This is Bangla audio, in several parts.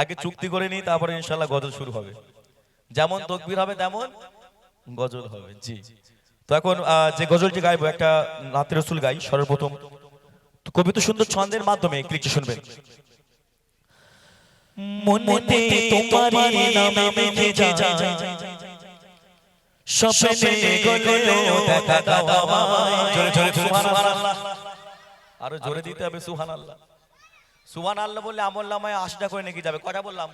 আগে চুক্তি করে নিই তারপরে ইনশাল্লাহ গজল শুরু হবে। যেমন তকবির হবে তেমন গজল হবে জি। তো এখন যে গজলটি গাইবো একটা নাতে রসুল গাই সর্বপ্রথম। তো কবিতা সুন্দর ছন্দের মাধ্যমে ক্লিকটি শুনবেন। মনেতে তোমারি নামে মেঘে যায় স্বপ্নে গলেও দেখা দাও জোরে জোরে সুবহানাল্লাহ আরও জোরে দিতে হবে সুবহানাল্লাহ। সুবহানাল্লাহ বললে আমল নামায় আশিটা করে নাকি যাবে। কটা বললাম?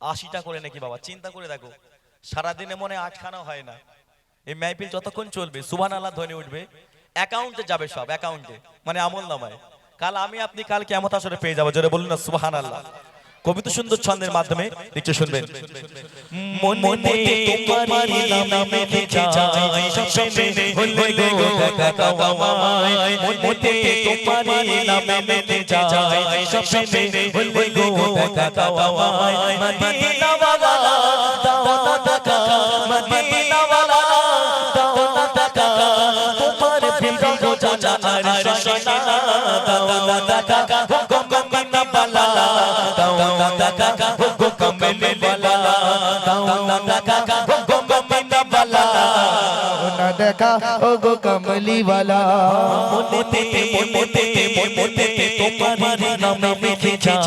আশিটা করে নাকি বাবা, চিন্তা করে দেখো। সারাদিনে মনে আটখানা হয় না। এই মেহফিল যতক্ষণ চলবে, সুবহানাল্লাহ ধ্বনি উঠবে। অ্যাকাউন্টে যাবে সব, অ্যাকাউন্টে মানে আমল নামায়। কাল আমি আপনি, কাল কেমত আসরে পেয়ে যাব, জোরে বলুন না, সুবহানাল্লাহ। কবিতা সুন্দর ছন্দের মাধ্যমে একটু শুনবেন। মনেতে তোমারি নামে মেঘে যায় স্বপ্নে হলে গো দাও আমায়। মনেতে তোমারি নামে মেঘে যায় স্বপ্নে হলে গো দাও আমায়। মদিনা ওয়ালা দাও না টাকা। মদিনা ওয়ালা দাও না টাকা। তোমার প্রেম গো জানা আর দেখা ও গো কমলি वाला। মনেতে মনেতে মনেতে তোমার নামে মেঘে যায়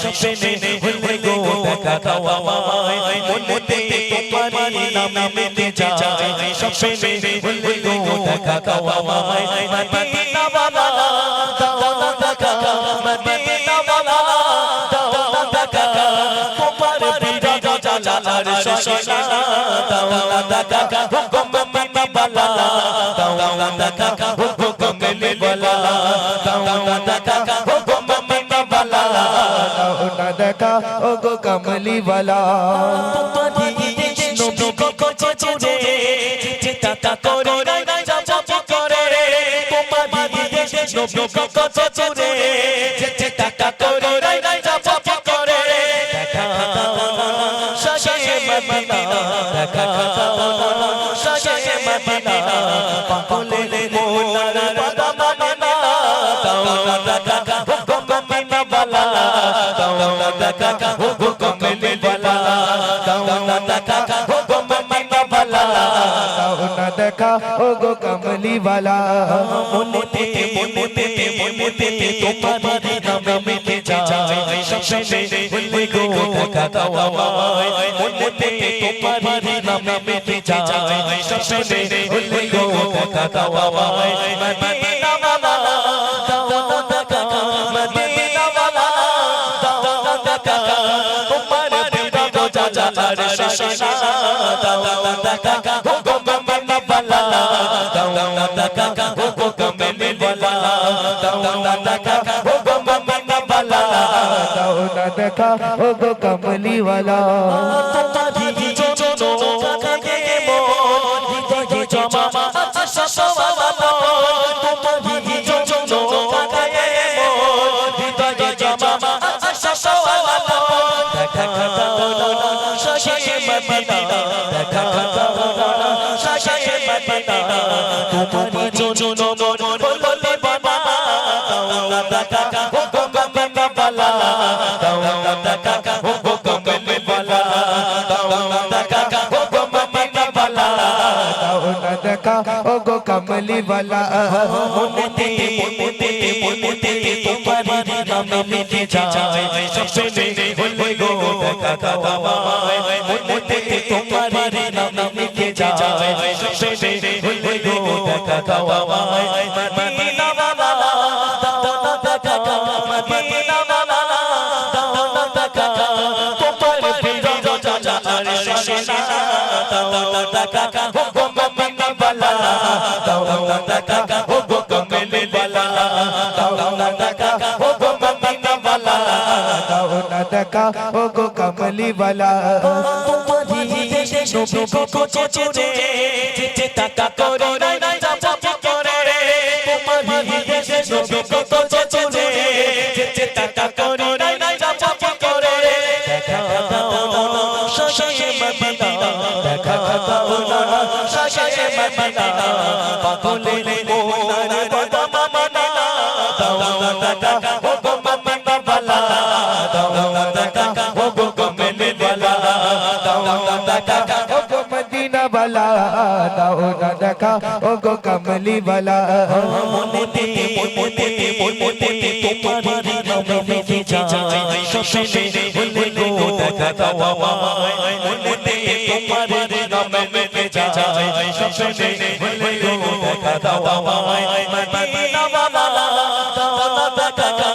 স্বপ্নে হলে গো দেখা দাও আমায় মনেতে তোমার নামে মেঘে যায় স্বপ্নে হলে গো দেখা দাও আমায় মদিনা বালা দাও না মদিনা বালা জালার শশনা দাও না টাকা গো মদিনা বালা দাও না টাকা গো কমলে বালা দাও না টাকা গো মদিনা বালা না দেখা ও গো কমলি वाला না দেখা ও গো কমলি वाला মনেতে মনেতে মনেতে তোমার নামে মেতে যায় স্বপ্নে হলে গো দেখা দাও আমায় মনেতে তোমার নামে মেতে যায় স্বপ্নে হলে গো দেখা দাও আমায় বালা দাও টাকা দাও টাকা তোমার শশনা দাও না টাকা গো মদিনা বালা দাও না দেখা ও গো কমলি वाला। তোমারি জোজো ও গো কমলি वाला মনেতে মনেতে মনেতে তোমার নামে মেঘে যায় স্বপ্নে হলে গো দেখা দাও আমায় মনেতে তোমার নামে মেঘে যায় স্বপ্নে হলে টাকা গো বালা গো বালা গো বালা ও গো কমলি वाला তোমারি নবী কোচে চে চে টাকা করে নাই চাপা করে তোমারি নবী কোচে চে চে টাকা করে মদিনা পাগলে মোনার বাবা মানা দাও না টাকা গো মদিনা বালা দাও টাকা ও গো কমলি বালা দাও টাকা ও গো মদিনা বালা দাও দেখা ও গো কমলি বালা মনেতে মনেতে মনেতে তোমার নামে লিখে যায় স্বপ্নে হলে গো দেখা দাও আমায় মনেতে তোমার নামে যায় স্বপ্নে হলে গো দেখা দাও আমায় মদিনা বালা দাও না